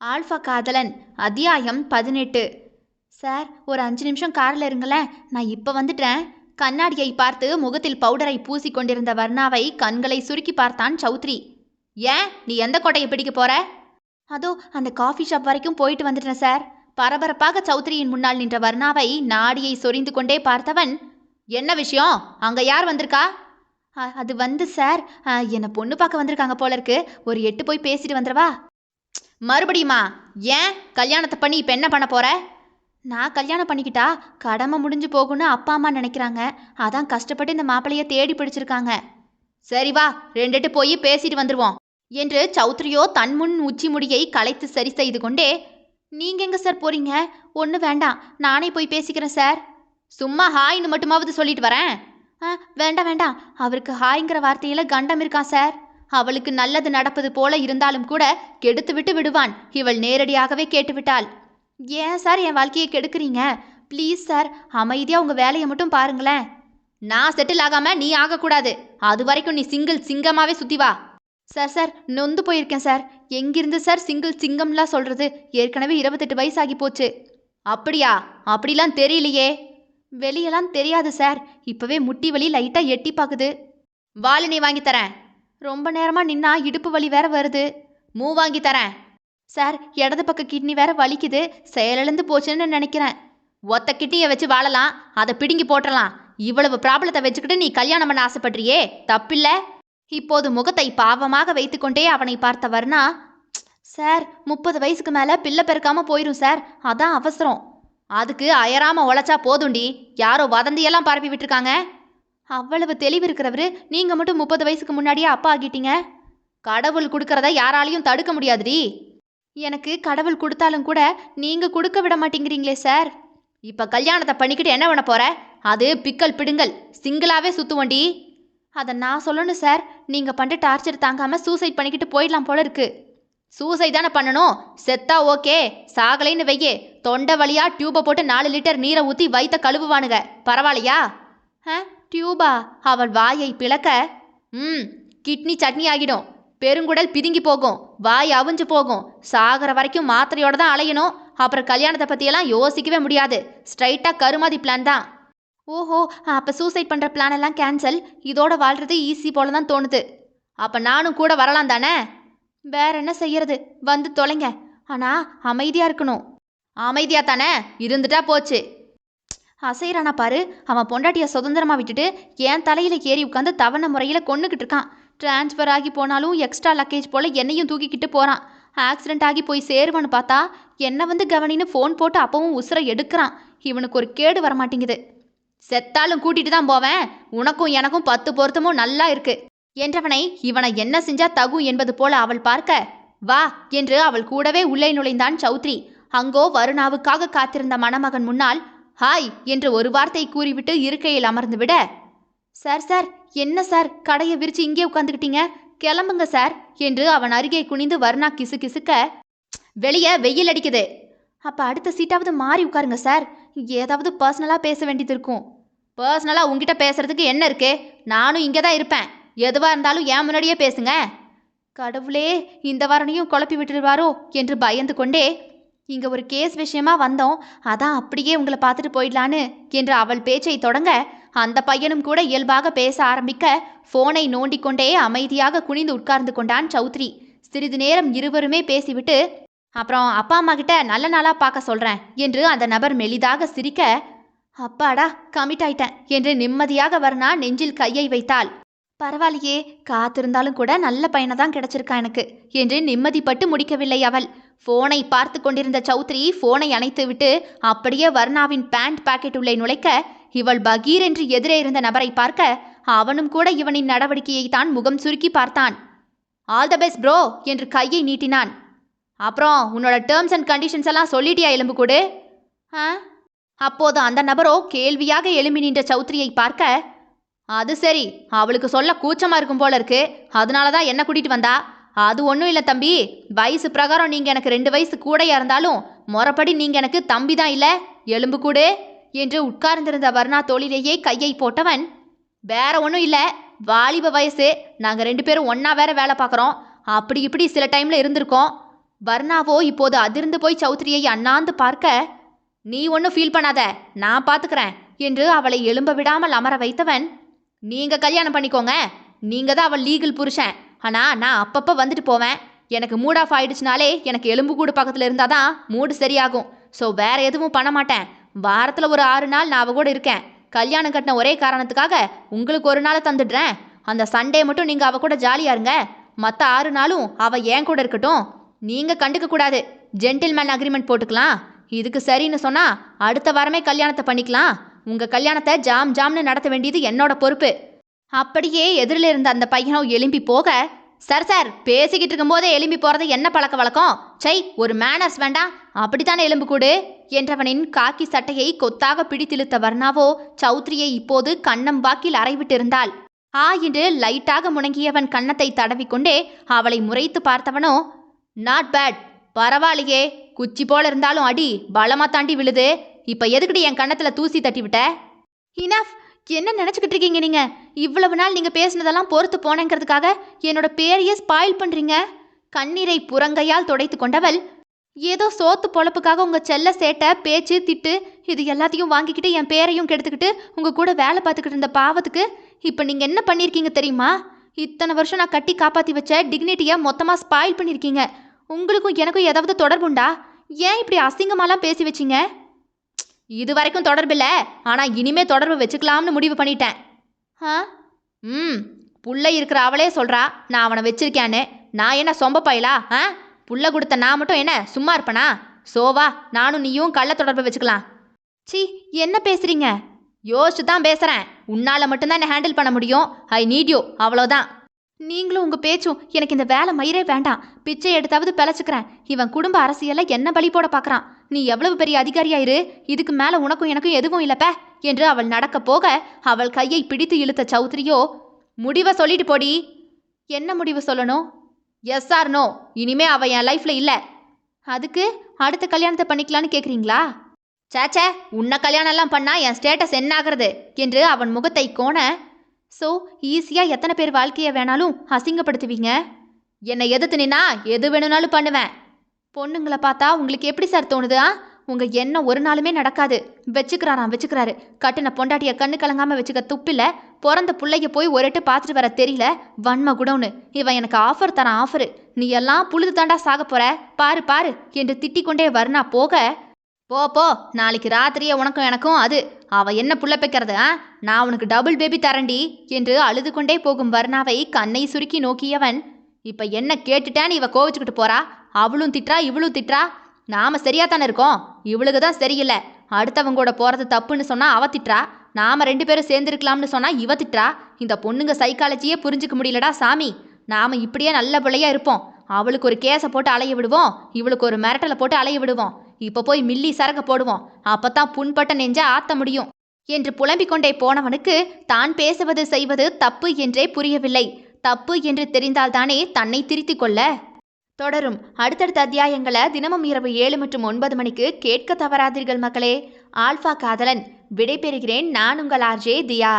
Alpha காதலன் அத்தியாயம் பதினெட்டு. சார் ஒரு அஞ்சு நிமிஷம் காரில் இருங்களேன். நான் இப்போ வந்துட்டேன். கண்ணாடியை பார்த்து முகத்தில் பவுடரை பூசி கொண்டிருந்த வர்ணாவை கண்களை சுருக்கி பார்த்தான் சௌத்ரி. ஏன்? நீ எந்த கோட்டையை பிடிக்க போற? அதோ அந்த காஃபி ஷாப் வரைக்கும் போயிட்டு வந்துட்டேன் சார். பரபரப்பாக சௌத்ரியின் முன்னால் நின்ற வர்ணாவை நாடியை சொரிந்து கொண்டே பார்த்தவன் என்ன விஷயம்? அங்கே யார் வந்திருக்கா? அது வந்து சார். என்னை பொண்ணு பார்க்க வந்திருக்காங்க போல இருக்கு. ஒரு எட்டு போய் பேசிட்டு வந்துடவா? மறுபடியுமா ஏன் கல்யாணத்தை பண்ணி இப்போ என்ன பண்ண போகிற நான் கல்யாணம் பண்ணிக்கிட்டா கடமை முடிஞ்சு போகும்னு அப்பா அம்மா நினைக்கிறாங்க. அதான் கஷ்டப்பட்டு இந்த மாப்பிளைய தேடி பிடிச்சிருக்காங்க. சரி வா ரெண்டுட்டு போய் பேசிட்டு வந்துடுவோம் என்று சௌத்ரியோ தன் முன் உச்சி முடியை களைத்து சரி செய்து கொண்டே நீங்க எங்க சார் போறீங்க? ஒன்று வேண்டாம் நானே போய் பேசிக்கிறேன் சார். சும்மா ஹாய்னு மட்டுமாவது சொல்லிட்டு வரேன்? ஆ வேண்டாம் வேண்டாம். அவருக்கு ஹாய்ங்கிற வார்த்தையில கண்டம் இருக்கான் சார். அவளுக்கு நல்லது நடப்பது போல இருந்தாலும் கூட கெடுத்து விட்டு விடுவான். இவள் நேரடியாகவே கேட்டுவிட்டாள். ஏன் சார் என் வாழ்க்கையை கெடுக்குறீங்க? ப்ளீஸ் சார் அமைதியாக உங்கள் வேலையை மட்டும் பாருங்களேன். நான் செட்டில் ஆகாம நீ ஆகக்கூடாது. அது வரைக்கும் நீ சிங்கிள் சிங்கமாகவே சுற்றி வா. சார் சார் நொந்து போயிருக்கேன் சார். எங்கிருந்து சார் சிங்கிள் சிங்கம்லாம் சொல்கிறது ஏற்கனவே இருபத்தெட்டு வயசு ஆகி போச்சு. அப்படியா? அப்படிலாம் தெரியலையே. வெளியெல்லாம் தெரியாது சார். இப்போவே முட்டி வலி லைட்டாக எட்டி பார்க்குது. வாலினி வாங்கி தரேன். ரொம்ப நேரமா நின்னா இடுப்பு வலி வேற வருது. மூ வாங்கி தரேன். சார் இடது பக்க கிட்னி வேற வலிக்குது. செயலிழந்து போச்சுன்னு நினைக்கிறேன். ஒத்த கிட்னியை வச்சு வாழலாம். அதை பிடுங்கி போட்டலாம் இவ்வளவு ப்ராப்ளத்தை வச்சுக்கிட்டு நீ கல்யாணம் பண்ண ஆசைப்படுறியே? தப்பில்ல. இப்போது முகத்தை பாவமாக வைத்துக்கொண்டே அவனை பார்த்த வர்ணா சார் முப்பது வயசுக்கு மேல பிள்ளை பெருக்காம போயிரும் சார். அதான் அவசரம். அதுக்கு அயராம உழைச்சா போதுண்டி யாரோ வதந்தியெல்லாம் பரப்பி விட்டுருக்காங்க. அவ்வளவு தெளிவு இருக்கிறவரு நீங்க மட்டும் முப்பது வயசுக்கு முன்னாடியே அப்பா ஆகிட்டீங்க? கடவுள் கொடுக்கறத யாராலையும் தடுக்க முடியாதுடி. எனக்கு கடவுள் கொடுத்தாலும் கூட நீங்க கொடுக்க விட மாட்டேங்கிறீங்களே சார். இப்ப கல்யாணத்தை பண்ணிக்கிட்டு என்ன பண்ண போற? அது பிக்கல் பிடுங்கல் சிங்கிளாவே சுத்துவண்டி அதை நான் சொல்லணும் சார். நீங்க பண்ணிட்டு டார்ச்சர் தாங்காம சூசைட் பண்ணிக்கிட்டு போயிடலாம் போல இருக்கு. சூசைட் தானே பண்ணணும்? செத்தா ஓகே. சாகலைன்னு வையே. தொண்டை வழியா டியூப்பை போட்டு நாலு லிட்டர் நீரை ஊற்றி வைத்த கழுவுவானுங்க. பரவாயில்லையா? ஆ? டியூபா? அவள் வாயை பிளக்க ம் கிட்னி சட்னி ஆகிடும். பெருங்குடல் பிதுங்கி போகும். வாய் அவிஞ்சு போகும். சாகிற வரைக்கும் மாத்திரையோட தான் அலையணும். அப்புறம் கல்யாணத்தை பற்றியெல்லாம் யோசிக்கவே முடியாது. ஸ்ட்ரைட்டாக கருமாதி பிளான் தான். ஓஹோ அப்போ சூசைட் பண்ணுற பிளான் எல்லாம் கேன்சல். இதோட வாழ்றது ஈஸி போல தான் தோணுது. அப்போ நானும் கூட வரலாம் தானே? வேற என்ன செய்யறது? வந்து தொலைங்க. ஆனால் அமைதியாக இருக்கணும். அமைதியாக தானே? இருந்துட்டா போச்சு. அசைறானா பாரு? அவன் பொண்டாட்டியை சுதந்திரமா விட்டுட்டு என் தலையில ஏறி உட்காந்து தவணை முறையில் கொன்னுக்கிட்டு இருக்கான். டிரான்ஸ்ஃபர் ஆகி போனாலும் எக்ஸ்ட்ரா லக்கேஜ் போல என்னையும் தூக்கிக்கிட்டு போறான். ஆக்சிடென்ட் ஆகி போய் சேருவான்னு பார்த்தா என்ன வந்து கவனின்னு ஃபோன் போட்டு அப்பவும் உசுரை எடுக்கிறான். இவனுக்கு ஒரு கேடு வர மாட்டேங்குது செத்தாலும் கூட்டிட்டு தான் போவேன். உனக்கும் எனக்கும் பத்து பொருத்தமும் நல்லா இருக்கு. என்றவனை இவனை என்ன செஞ்சா தகும் என்பது போல அவள் பார்க்க வா என்று அவள் கூடவே உள்ளே நுழைந்தான் சௌத்ரி. அங்கோ வருணாவுக்காக காத்திருந்த மணமகன் முன்னால் ஹாய் என்று ஒரு வார்த்தை கூறிவிட்டு இருக்கையில் அமர்ந்து விட சார் சார் என்ன சார்? கடையை விரிச்சு இங்கே உட்காந்துக்கிட்டீங்க கிளம்புங்க சார் என்று அவன் அருகே குனிந்து வர்ணா கிசு கிசுக்க வெளியே வெயில் அடிக்குது. அப்போ அடுத்த சீட்டாவது மாறி உட்காருங்க சார். ஏதாவது பர்சனலாக பேச வேண்டியது இருக்கும். பர்சனலாக உங்ககிட்ட பேசுறதுக்கு என்ன இருக்கு? நானும் இங்கே தான் இருப்பேன். எதுவாக இருந்தாலும் ஏன் முன்னாடியே பேசுங்க. கடவுளே இந்த வாரனையும் குழப்பி விட்டுருவாரோ என்று பயந்து கொண்டே இங்கே ஒரு கேஸ் விஷயமா வந்தோம். அதான் அப்படியே உங்களை பார்த்துட்டு போயிடலான்னு என்று அவள் பேச்சை தொடங்க அந்த பையனும் கூட இயல்பாக பேச ஆரம்பிக்க ஃபோனை நோண்டிக்கொண்டே அமைதியாக குனிந்து உட்கார்ந்து கொண்டான் சௌத்ரி. சிறிது நேரம் இருவருமே பேசிவிட்டு அப்புறம் அப்பா அம்மா கிட்ட நல்ல நாளா பார்க்க சொல்றேன் என்று அந்த நபர் மெலிதாக சிரிக்க அப்பாடா கமிட் ஆயிட்டேன் என்று நிம்மதியாக வர்ணா நெஞ்சில் கையை வைத்தாள். பரவாயில்லையே காத்திருந்தாலும் கூட நல்ல பையனை தான் கிடைச்சிருக்கா எனக்கு. என்று நிம்மதிப்பட்டு முடிக்கவில்லை அவள். போனை பார்த்து கொண்டிருந்த சௌத்ரி போனை அணைத்துவிட்டு அப்படியே வர்ணாவின் பேண்ட் பாக்கெட் உள்ளே நுழைக்க இவள் பகீர் என்று எதிரே இருந்த நபரை பார்க்க அவனும் கூட இவனின் நடவடிக்கையை தான் முகம் சுருக்கி பார்த்தான். ஆல் த பெஸ்ட் ப்ரோ என்று கையை நீட்டினான். அப்புறம் உன்னோட டேர்ம்ஸ் அண்ட் கண்டிஷன்ஸ் எல்லாம் சொல்லிட்டியா எலும்பு கூடு? ஆ? அப்போது அந்த நபரோ கேள்வியாக எழும்பி நின்ற சௌத்ரியை பார்க்க அது சரி அவளுக்கு சொல்ல கூச்சமா இருக்கும் போல இருக்கு. அதனால தான் என்ன கூட்டிட்டு வந்தா. அது ஒன்றும் இல்லை தம்பி. வயசு பிரகாரம் நீங்கள் எனக்கு ரெண்டு வயசு கூட இருந்தாலும் முறப்படி நீங்கள் எனக்கு தம்பி தான் இல்லை. எலும்பு கூடு என்று உட்கார்ந்திருந்த வர்ணா தோளிலேயே கையை போட்டவன் வேற ஒன்றும் இல்லை. வாலிப வயசு. நாங்கள் ரெண்டு பேரும் ஒன்றா வேற வேலை பார்க்குறோம். அப்படி இப்படி சில டைமில் இருந்திருக்கோம். வர்ணாவோ இப்போது அதிர்ந்து போய் சௌத்ரியை அண்ணாந்து பார்க்க நீ ஒன்றும் ஃபீல் பண்ணாத. நான் பார்த்துக்கிறேன் என்று அவளை எழும்ப விடாமல் அமர வைத்தவன் நீங்கள் கல்யாணம் பண்ணிக்கோங்க. நீங்கள் தான் அவள் லீகல் புருஷன். ஆனால் நான் அப்பப்போ வந்துட்டு போவேன். எனக்கு மூட் ஆஃப் ஆயிடுச்சுனாலே எனக்கு எலும்பு கூடு பக்கத்தில் இருந்தால் தான் மூடு சரியாகும். ஸோ வேறு எதுவும் பண்ண மாட்டேன். வாரத்தில் ஒரு ஆறு நாள் நான் அவ கூட இருக்கேன். கல்யாணம் கட்டின ஒரே காரணத்துக்காக உங்களுக்கு ஒரு நாளை தந்துடுறேன். அந்த சண்டே மட்டும் நீங்கள் அவ கூட ஜாலியாக இருங்க. மற்ற ஆறு நாளும் அவள் என் கூட இருக்கட்டும். நீங்கள் கண்டுக்க கூடாது. ஜென்டில்மேன் அக்ரிமெண்ட் போட்டுக்கலாம். இதுக்கு சரின்னு சொன்னால் அடுத்த வாரமே கல்யாணத்தை பண்ணிக்கலாம். உங்க கல்யாணத்தை ஜாம் ஜாம்னு நடத்த வேண்டியது என்னோட பொறுப்பு. அப்படியே எதிரில் இருந்த அந்த பையனும் எலும்பி போக சார் சார் பேசிக்கிட்டு இருக்கும்போதே எலும்பி போறது என்ன பழக்க வழக்கம்? சை ஒரு மேனர்ஸ் வேண்டாம். அப்படித்தானே எலும்பு கூடு? என்றவனின் காக்கி சட்டையை கொத்தாக பிடித்திழுத்த வர்ணாவோ சௌத்ரியை இப்போது கண்ணம் வாக்கில் அறைவிட்டிருந்தாள் ஆ என்று லைட்டாக முணங்கியவன் கன்னத்தை தடவிக்கொண்டே அவளை முறைத்து பார்த்தவனோ நாட் பேட் பரவாயில்லையே. குச்சி போல இருந்தாலும் அடி பலமா தாண்டி விழுது. இப்போ எதுக்குடி என் கண்ணத்தில் தூசி தட்டி விட்ட? இனஃப் என்ன நினச்சிக்கிட்டு இருக்கீங்க நீங்கள் இவ்வளவு நாள் நீங்கள் பேசினதெல்லாம் பொறுத்து போனேங்கிறதுக்காக என்னோட பேரையே ஸ்பாயில் பண்ணுறீங்க கண்ணீரை புறங்கையால் துடைத்து கொண்டவள். ஏதோ சோத்து பொழப்புக்காக உங்கள் செல்ல சேட்டை பேச்சு திட்டு இது எல்லாத்தையும் வாங்கிக்கிட்டு என் பேரையும் கெடுத்துக்கிட்டு உங்கள் கூட வேலை பார்த்துக்கிட்டு இருந்த பாவத்துக்கு இப்போ நீங்கள் என்ன பண்ணியிருக்கீங்க தெரியுமா? இத்தனை வருஷம் நான் கட்டி காப்பாற்றி வச்ச டிக்னிட்டியை மொத்தமாக ஸ்பாயில் பண்ணியிருக்கீங்க உங்களுக்கும் எனக்கும் ஏதாவது தொடர்புண்டா? ஏன் இப்படி அசிங்கமாலாம் பேசி வச்சீங்க? இது வரைக்கும் தொடர்பில்ல ஆனால் இனிமே தொடர்பு வச்சுக்கலாம்னு முடிவு பண்ணிட்டேன். ஆ ம். புள்ள இருக்கிற அவளே சொல்றா நான் அவனை வச்சிருக்கேன்னு. நான் என்ன சொம்ப பயலா? ஆ? புள்ள கொடுத்த நான் மட்டும் என்ன சும்மா இருப்பனா? சோவா நானும் நீயும் கள்ள தொடர்பு வச்சுக்கலாம். சி என்ன பேசுறீங்க? யோசிச்சு தான் பேசுறேன். உன்னால மட்டும்தான் என்ன ஹேண்டில் பண்ண முடியும். ஐ நீட் யூ அவ்வளோதான் நீங்களும் உங்க பேச்சும் எனக்கு இந்த வேலை மயிரே வேண்டாம். பிச்சை எடுத்தாவது பிழைச்சுக்கிறேன். இவன் குடும்ப அரசியல்ல என்ன பலி போட பார்க்கறான் நீ எவ்வளவு பெரிய அதிகாரியாயிரு இதுக்கு மேல உனக்கும் எனக்கும் எதுவும் இல்லப்ப என்று அவள் நடக்க போக அவள் கையை பிடித்து இழுத்த சௌத்ரியோ முடிவை சொல்லிட்டு போடி. என்ன முடிவு சொல்லணும்? எஸ் ஆர் நோ இனிமே அவ என் லைஃப்ல இல்ல. அதுக்கு? அடுத்த கல்யாணத்தை பண்ணிக்கலான்னு கேக்குறீங்களா? சேச்சே உன்னை கல்யாணம் எல்லாம் பண்ணா என் ஸ்டேட்டஸ் என்ன ஆகிறது? என்று அவன் முகத்தை கோண ஸோ ஈஸியாக எத்தனை பேர் வாழ்க்கையை வேணாலும் அசிங்கப்படுத்துவீங்க. என்னை எதிர்த்துனா எது வேணும்னாலும் பண்ணுவேன். பொண்ணுங்களை பார்த்தா உங்களுக்கு எப்படி சார் தோணுது ஆ? உங்கள் எண்ணம் ஒரு நாளுமே நடக்காது. வச்சுக்கிறாராம் வச்சுக்கிறாரு. கட்டின பொண்டாட்டிய கண்ணு கலங்காமல் வச்சுக்க துப்பில் பிறந்த பிள்ளைய போய் ஒரு எட்டு பார்த்துட்டு வர தெரியல. வன்ம குடோன்னு. இவன் எனக்கு ஆஃபர் தரான் ஆஃபரு நீ எல்லாம் புழுது தாண்டா சாக போற. பாரு பாரு. என்று திட்டிக் கொண்டே வர்ணா போக போ போ. நாளைக்கு ராத்திரியே உனக்கும் எனக்கும் அது. அவ என்ன புள்ள பெக்கிறது ஆ? நான் உனக்கு டபுள் பேபி தரண்டி என்று அழுது கொண்டே போகும் வர்ணாவை கண்ணை சுருக்கி நோக்கியவன். இப்ப என்ன கேட்டுட்டேன்னு இவ கோவிச்சுக்கிட்டு போறா? அவளும் திட்டுறா இவளும் திட்டுறா? நாம சரியா தானே இருக்கோம்? இவளுக்கு தான் சரியில்லை. அடுத்தவங்க கூட போறது தப்புன்னு சொன்னா அவ திட்டுறா. நாம ரெண்டு பேரும் சேர்ந்துருக்கலாம்னு சொன்னா இவ திட்டுறா. இந்த பொண்ணுங்க சைக்காலஜியே புரிஞ்சுக்க முடியலடா சாமி. நாம இப்படியே நல்ல பிள்ளையா இருப்போம். அவளுக்கு ஒரு கேஸை போட்டு அலைய விடுவோம். இவளுக்கு ஒரு மிரட்டலை போட்டு அலைய விடுவோம். இப்போ போய் மில்லி சரக்கு போடுவோம். அப்பதான் புண்பட்ட நெஞ்ச ஆத்த முடியும். என்று புலம்பிக் கொண்டே போனவனுக்கு தான் பேசுவது செய்வது தப்பு என்றே புரியவில்லை. தப்பு என்று தெரிந்தால்தானே தன்னை திருத்திக் கொள்ள? தொடரும். அடுத்தடுத்த அத்தியாயங்களை தினமும் இரவு ஏழு மற்றும் ஒன்பது மணிக்கு கேட்க தவறாதீர்கள் மக்களே. ஆல்ஃபா காதலன் விடைபெறுகிறேன் நான் உங்கள் ஆர்ஜே தியா.